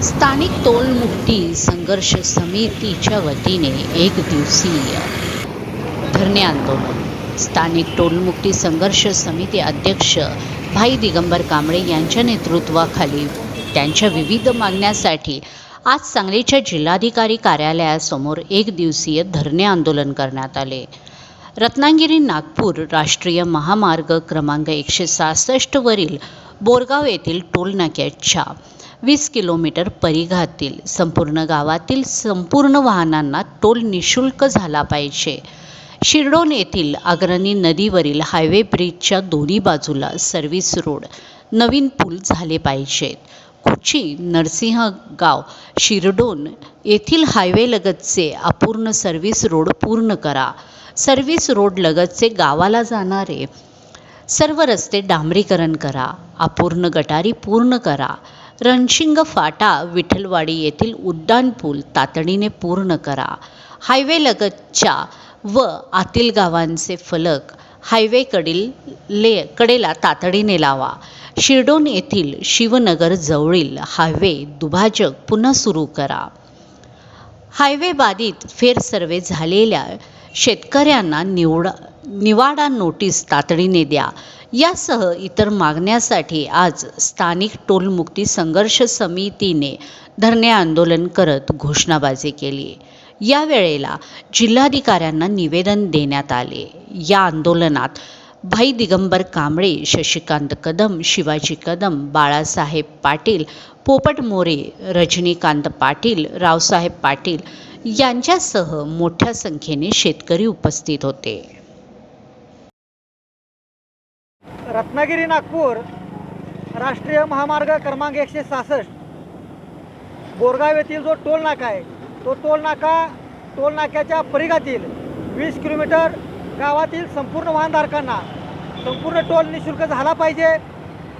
स्थानिक टोलमुक्ती संघर्ष समितीच्या वतीने एक दिवसीय धरणे आंदोलन. स्थानिक टोलमुक्ती संघर्ष समिती अध्यक्ष भाई दिगंबर कांबळे यांच्या नेतृत्वाखाली त्यांच्या विविध मागण्यासाठी आज सांगलीच्या जिल्हाधिकारी कार्यालयासमोर एक दिवसीय धरणे आंदोलन करण्यात आले. रत्नागिरी नागपूर राष्ट्रीय महामार्ग क्रमांक एकशे सहासष्टवरील बोरगाव येथील टोलनाक्याच्या वीस किलोमीटर परिघातील संपूर्ण गावातील संपूर्ण वाहनांना टोल निशुल्क झाला पाहिजे. शिरडोन येथील अग्रणी नदीवरील हायवे ब्रिजच्या दोन्ही बाजूला सर्व्हिस रोड नवीन पूल झाले पाहिजेत. कुची नरसिंहगाव शिरडोन येथील हायवेलगतचे अपूर्ण सर्व्हिस रोड पूर्ण करा. सर्व्हिस रोड लगतचे गावाला जाणारे सर्व रस्ते डांबरीकरण करा. अपूर्ण गटारी पूर्ण करा. रणशिंग फाटा विठ्ठलवाडी येथील उड्डाणपूल तातडीने पूर्ण करा. हायवेलगतच्या व आतील गावांचे फलक हायवेकडील ले कडेला तातडीने लावा. शिरडोन येथील शिवनगर जवळील हायवे दुभाजक पुन्हा सुरू करा. हायवे बाधित फेर सर्वे झालेल्या शेतकऱ्यांना निवडा निवाडा नोटीस तातडीने द्या. यासह इतर मागण्यासाठी आज स्थानिक टोलमुक्ती संघर्ष समितीने धरणे आंदोलन करत घोषणाबाजी केली. यावेळेला जिल्हाधिकाऱ्यांना निवेदन देण्यात आले. या आंदोलनात भाई दिगंबर कांबळे शशिकांत कदम शिवाजी कदम बाळासाहेब पाटील पोपट मोरे रजनीकांत पाटील रावसाहेब पाटील यांच्यासह मोठ्या संख्येने शेतकरी उपस्थित होते. रत्नागिरी नागपूर राष्ट्रीय महामार्ग क्रमांक एकशे सहासष्ट. बोरगाव येथील जो टोल नाका आहे तो टोल नाका टोल नाक्याच्या परिघातील वीस किलोमीटर गावातील संपूर्ण वाहनधारकांना संपूर्ण टोल निशुल्क झाला पाहिजे.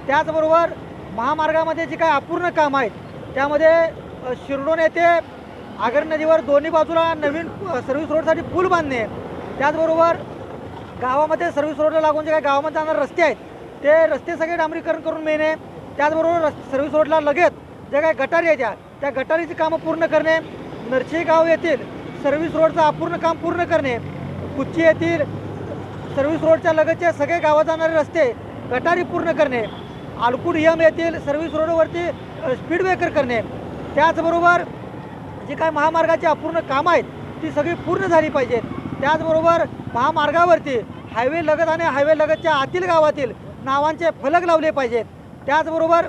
त्याचबरोबर महामार्गामध्ये जे काही अपूर्ण काम आहेत त्यामध्ये शिरडोन येथे आगर नदीवर दोन्ही बाजूला नवीन सर्व्हिस रोडसाठी पूल बांधणे त्याचबरोबर गावामध्ये सर्व्हिस रोडला लागून जे काही गावामध्ये जाणारे रस्ते आहेत ते रस्ते सगळे डांबरीकरण करून मिळणे त्याचबरोबर रस् सर्व्हिस रोडला लगेच ज्या काही गटारी आहेत त्या त्या गटारीची कामं पूर्ण करणे नरशे गाव येथील सर्व्हिस रोडचं अपूर्ण काम पूर्ण करणे कुच्ची येथील सर्व्हिस रोडच्या लगतचे सगळे गावात जाणारे रस्ते गटारी पूर्ण करणे आलकुड यम येथील सर्व्हिस रोडवरती स्पीड ब्रेकर करणे त्याचबरोबर जी काय महामार्गाची अपूर्ण कामं आहेत ती सगळी पूर्ण झाली पाहिजेत. त्याचबरोबर महामार्गावरती हायवे लगत आणि हायवे लगतच्या आतील गावातील नावांचे फलक लावले पाहिजेत. त्याचबरोबर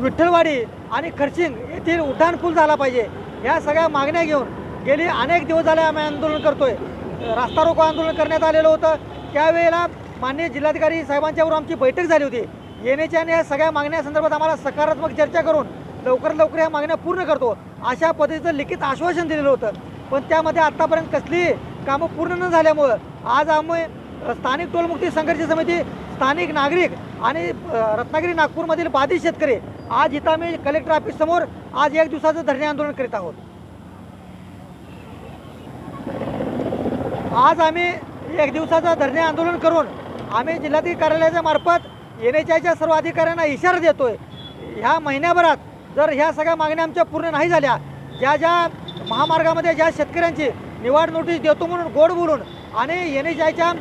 विठ्ठलवाडी आणि खर्चिंग येथील उड्डाणपूल झाला पाहिजे. या सगळ्या मागण्या घेऊन गेली अनेक दिवस झाले आम्ही आंदोलन करतोय. रास्ता रोको आंदोलन करण्यात आलेलं होतं. त्यावेळेला माननीय जिल्हाधिकारी साहेबांच्यावर आमची बैठक झाली होती. येण्याच्या आणि या सगळ्या मागण्यासंदर्भात आम्हाला सकारात्मक चर्चा करून लवकरात लवकर ह्या मागण्या पूर्ण करतो. अशा पद्धतीचं लिखित आश्वासन दिलेलं होतं. पण त्यामध्ये आत्तापर्यंत कसली कामं पूर्ण न झाल्यामुळं आज आम्ही स्थानिक टोलमुक्ती संघर्ष समिती स्थानिक नागरिक आणि रत्नागिरी नागपूरमधील बाधित शेतकरी आज इथं आम्ही कलेक्टर ऑफिससमोर आज एक दिवसाचं धरणे आंदोलन करीत आहोत. आज आम्ही एक दिवसाचं धरणे आंदोलन करून आम्ही जिल्हाधिकारी कार्यालयाच्या मार्फत एन एच आयच्या सर्व अधिकाऱ्यांना इशारा देतोय. ह्या महिन्याभरात जर ह्या सगळ्या मागण्या आमच्या पूर्ण नाही झाल्या ज्या ज्या महामार्गामध्ये ज्या शेतकऱ्यांची निवाड नोटीस देतो म्हणून गोड बोलून आणि एन एच आयच्या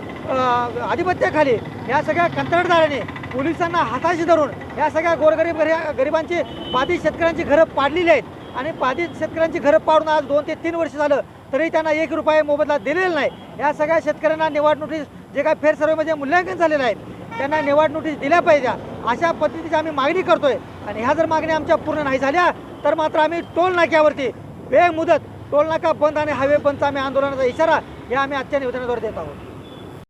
आधिपत्याखाली या सगळ्या कंत्राटदारांनी पोलिसांना हाताशी धरून या सगळ्या गोरगरीब गरिबांची बाधित शेतकऱ्यांची घरं पाडलेली आहेत. आणि बाधित शेतकऱ्यांची घरं पाडून आज दोन ते तीन वर्ष झालं तरी त्यांना एक रुपये मोबदला दिलेला नाही. या सगळ्या शेतकऱ्यांना निवाड नोटीस जे काय फेर सर्वेमध्ये मूल्यांकन झालेलं आहे त्यांना निवाड नोटीस दिल्या पाहिजे. अशा पद्धतीची आम्ही मागणी करतोय. आणि ह्या जर मागण्या आमच्या पूर्ण नाही झाल्या तर मात्र आम्ही टोल नाक्यावरती बेमुदत टोलनाका बंद आणि हायवे बंदचा आम्ही आंदोलनाचा इशारा या आम्ही आजच्या निवेदनाद्वारे देत आहोत.